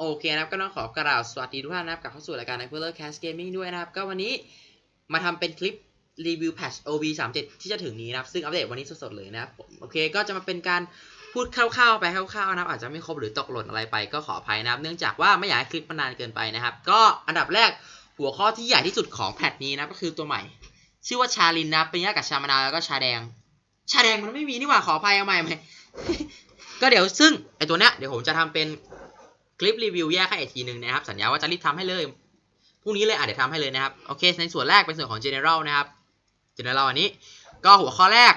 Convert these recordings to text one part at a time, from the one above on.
โอเคนะครับก็ต้องขอกล่าวสวัสดีทุกท่านนะครับกลับเข้าสู่รายการ n i p e r Cast Gaming ด้วยนะครับ ก็วันนี้มาทำเป็นคลิปรีวิวแพทช OB 3 7ที่จะถึงนี้นะครับ ซึ่งอัปเดตวันนี้สดๆเลยนะครับโอเคก็จะมาเป็นการพูดคร่าวๆไปคร่าวๆนะครับอาจจะไม่ครบหรือตกหล่นอะไรไปก็ขออภัยนะครับ เนื่องจากว่าไม่อยากให้คลิปมันนานเกินไปนะครับ ก็อันดับแรกหัวข้อที่ใหญ่ที่สุดของแพทนี้นะก็คือตัวใหม่ ชื่อว่าชาลินนะเป็นยากับชามะนาวแล้วก็ชาแดง ชาแดงมันไม่มีนี่หว่าขออภัยเอาใหม่ไหมก็เดี๋ยวซึ่งไอตัวเนี้ยเดี๋ยวผมจะทำเป็น คลิปรีวิวแยกให้อีกทีหนึ่งนะครับ สัญญาว่าจะรีบทำให้เลยพรุ่งนี้เลยอะเดี๋ยวทำให้เลยนะครับ โอเค ในส่วนแรกเป็นส่วนของ general นะครับ general อันนี้ ก็หัวข้อแรก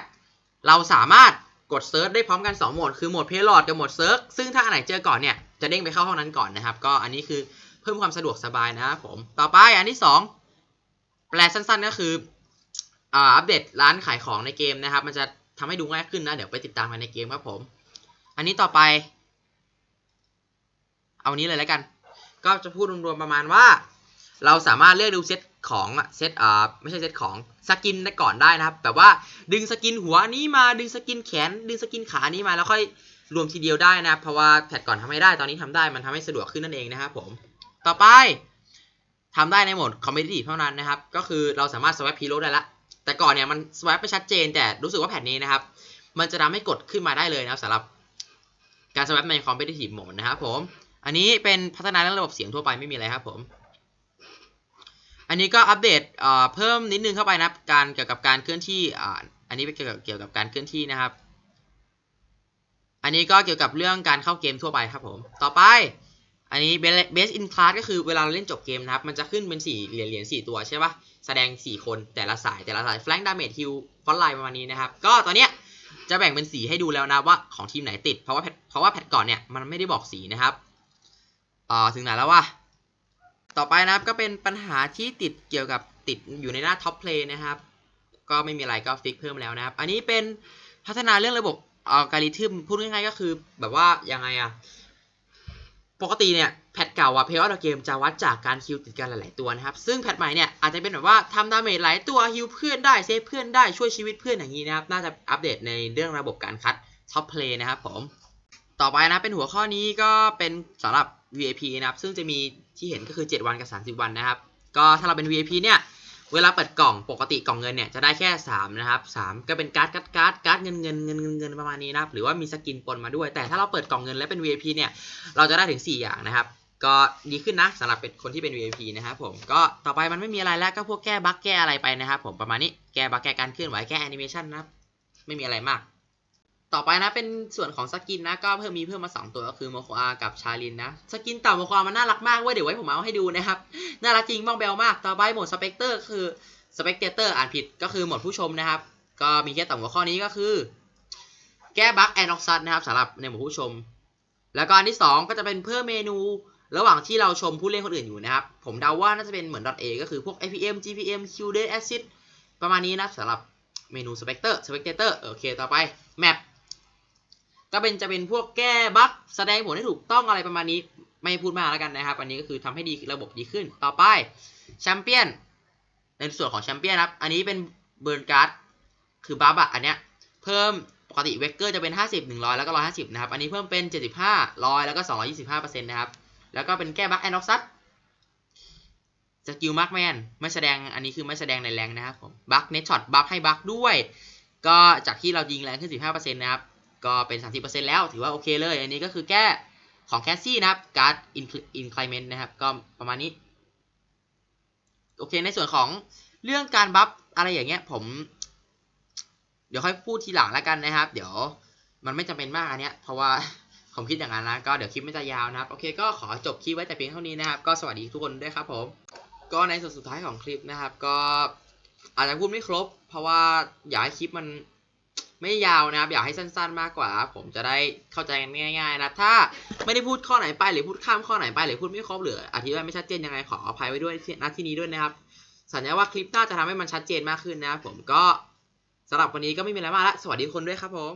เราสามารถกดเซิร์ชได้พร้อมกัน 2 โหมด คือโหมด payload กับโหมดเซิร์ชซึ่งถ้าอันไหนเจอก่อนเนี่ย จะเด้งไปเข้าห้องนั้นก่อนนะครับ ก็อันนี้คือเพิ่มความสะดวกสบายนะครับผม ต่อไปอันที่ 2 แปลสั้นๆ ก็คืออัปเดตร้านขายของในเกมนะครับ มันจะทำให้ดูง่ายขึ้นนะ เดี๋ยวไปติดตามกันในเกมครับผม อันนี้ต่อไป เอานี้เลยแล้วกัน ก็จะพูดรวมๆประมาณว่า เราสามารถเลือกดูเซตของเซตอ่าไม่ใช่เซตของสกินก่อนได้นะครับ แบบว่าดึงสกินหัวนี้มาดึงสกินแขน ดึงสกินขานี้มาแล้วค่อยรวมทีเดียวได้นะเพราะว่าแพทก่อนทำไม่ได้ตอนนี้ทำได้มันทำให้สะดวกขึ้นนั่นเองนะครับผมต่อไปทำได้ในโหมดคอมเมดี้เท่านั้นนะครับ ก็คือเราสามารถสว a p พีโรได้ละ แต่ก่อนเนี่ยมันสว a p ไปชัดเจน แต่รู้สึกว่าแพทนี้นะครับ มันจะทำให้กดขึ้นมาได้เลยนะครับสำหรับการสว a p ใน competitive mode นะครับผม อันนี้เป็นพัฒนาเรื่องระบบเสียงทั่วไปไม่มีอะไรครับผม อันนี้ก็อัปเดตเพิ่มนิดนึงเข้าไปนะการเกี่ยวกับการเคลื่อนที่อ่าอันนี้เป็นเกี่ยวกับเกี่ยวกับการเคลื่อนที่นะครับ อันนี้ก็เกี่ยวกับเรื่องการเข้าเกมทั่วไปครับผม ต่อไป อันนี้ base in class ก็คือเวลาเราเล่นจบเกมนะครับ มันจะขึ้นเป็นสี่เหรียญเหรียญสี่ตัวใช่ปะแสดง 4 คนแต่ละสายแต่ละสาย flank damage heal front line ประมาณนี้นะครับ ก็ตอนเนี้ยจะแบ่งเป็นสีให้ดูแล้วนะว่าของทีมไหนติด เพราะว่าเพราะว่าแพทก่อนเนี่ยมันไม่ได้บอกสีนะครับ อ่าถึงไหนแล้ววะต่อไปนะครับก็เป็นปัญหาที่ติดเกี่ยวกับติดอยู่ในหน้าท็อปเพลย์นะครับ ก็ไม่มีอะไรก็ฟิกเพิ่มแล้วนะครับ อันนี้เป็นพัฒนาเรื่องระบบอัลกอริทึมพูดง่ายๆก็คือแบบว่ายังไงอะปกติเนี่ยแพทเก่าอะเพลย์ออฟเกมจะวัดจากการคิวติดกันหลายๆตัวนะครับ ซึ่งแพทใหม่เนี่ยอาจจะเป็นแบบว่าทำดาเมจหลายตัวฮิวเพื่อนได้เซฟเพื่อนได้ช่วยชีวิตเพื่อนอย่างนี้นะครับ น่าจะอัปเดตในเรื่องระบบการคัดท็อปเพลย์นะครับผม ต่อไปนะเป็นหัวข้อนี้ก็เป็นสำหรับ VIP นะครับ ซึ่งจะมีที่เห็นก็คือ 7 วันกับ 30 วันนะครับ ก็ถ้าเราเป็น VIP เนี่ย เวลาเปิดกล่องปกติกล่องเงินเนี่ยจะได้แค่ 3 นะครับ 3 ก็เป็นการ์ดการ์ดการ์ดการ์ดเงินเงินเงินเงินเงินประมาณนี้นะครับ หรือว่ามีสกินปนมาด้วย แต่ถ้าเราเปิดกล่องเงินและเป็น VIP เนี่ย เราจะได้ถึง 4 อย่างนะครับ ก็ดีขึ้นนะสำหรับเป็นคนที่เป็น VIP นะครับผม ก็ต่อไปมันไม่มีอะไรแล้วก็พวกแก้บั๊กแก้อะไรไปนะครับผมประมาณนี้ แก้บั๊กแก้การเคลื่อนไหวแก้แอนิเมชันนะครับ ไม่มีอะไรมาก ต่อไปนะเป็นส่วนของสกินนะก็เพิ่มมีเพิ่มมา 2 ตัวก็คือโมโคอากับชาลินนะสกินเต่าโมโคอามันน่ารักมากเว้ยเดี๋ยวไว้ผมเอาให้ดูนะครับน่ารักจริงบ้องแบลมากต่อไปหมดสเปกเตอร์คือสเปกเตอร์อ่านผิดก็คือหมดผู้ชมนะครับ ก็มีแค่ต่ำหัวข้อนี้ก็คือ แก้บั๊กแอนออกซัสนะครับสำหรับในหมดผู้ชม แล้วก็อันที่ 2 ก็จะเป็นเพิ่มเมนู ระหว่างที่เราชมผู้เล่นคนอื่นอยู่นะครับผมเดาว่าน่าจะเป็นเหมือน .a ก็คือพวก APM GPM Q d a t Acid ประมาณนี้นะสำหรับเมนู Spectre Spectator โอเค ต่อไป Map ก็เป็นจะเป็นพวกแก้บั๊กแสดงผลให้ถูกต้องอะไรประมาณนี้ ไม่พูดมากแล้วกันนะครับ อันนี้ก็คือทำให้ดีระบบดีขึ้น ต่อไปแชมเปี้ยนในส่วนของแชมเปี้ยนครับ อันนี้เป็นเบิร์นการ์ดคือบัฟอะอันเนี้ยเพิ่มปกติเวกเกอร์จะเป็น 50 100 แล้วก็ 150 นะครับ อันนี้เพิ่มเป็น 75 100 แล้วก็ 225%นะครับ แล้วก็เป็นแก้บั๊กแอนออกซัสสกิลมาร์กแมนไม่แสดงอันนี้คือไม่แสดงในแรงนะครับผมบั๊กเนตช็อตบัฟให้บั๊กด้วย ก็จากที่เรายิงแรงขึ้น 15%นะครับ ก็เป็น 30%แล้วถือว่าโอเคเลย อันนี้ก็คือแก้ของแคสซี่นะครับการ์ดอินคลายเมนต์นะครับ ก็ประมาณนี้ โอเคในส่วนของเรื่องการบัฟอะไรอย่างเงี้ยผม เดี๋ยวค่อยพูดทีหลังแล้วกันนะครับ เดี๋ยวมันไม่จำเป็นมากอันเนี้ยเพราะว่าผมคิดอย่างนั้นนะ ก็เดี๋ยวคลิปไม่จะยาวนะครับ โอเคก็ขอจบคลิปไว้แต่เพียงเท่านี้นะครับ ก็สวัสดีทุกคนด้วยครับผม ก็ในส่วนสุดท้ายของคลิปนะครับ ก็อาจจะพูดไม่ครบ เพราะว่าอยากให้คลิปมัน ไม่ยาวนะครับ อยากให้สั้นๆมากกว่า ผมจะได้เข้าใจกันง่ายๆนะถ้าไม่ได้พูดข้อไหนไปหรือพูดข้ามข้อไหนไปหรือพูดไม่ครบหรืออธิบายไม่ชัดเจนยังไงขออภัยไว้ด้วยณที่นี้ด้วยนะครับสัญญาว่าคลิปหน้าจะทำให้มันชัดเจนมากขึ้นนะครับผมก็สำหรับวันนี้ก็ไม่มีอะไรมากละสวัสดีคนด้วยครับผม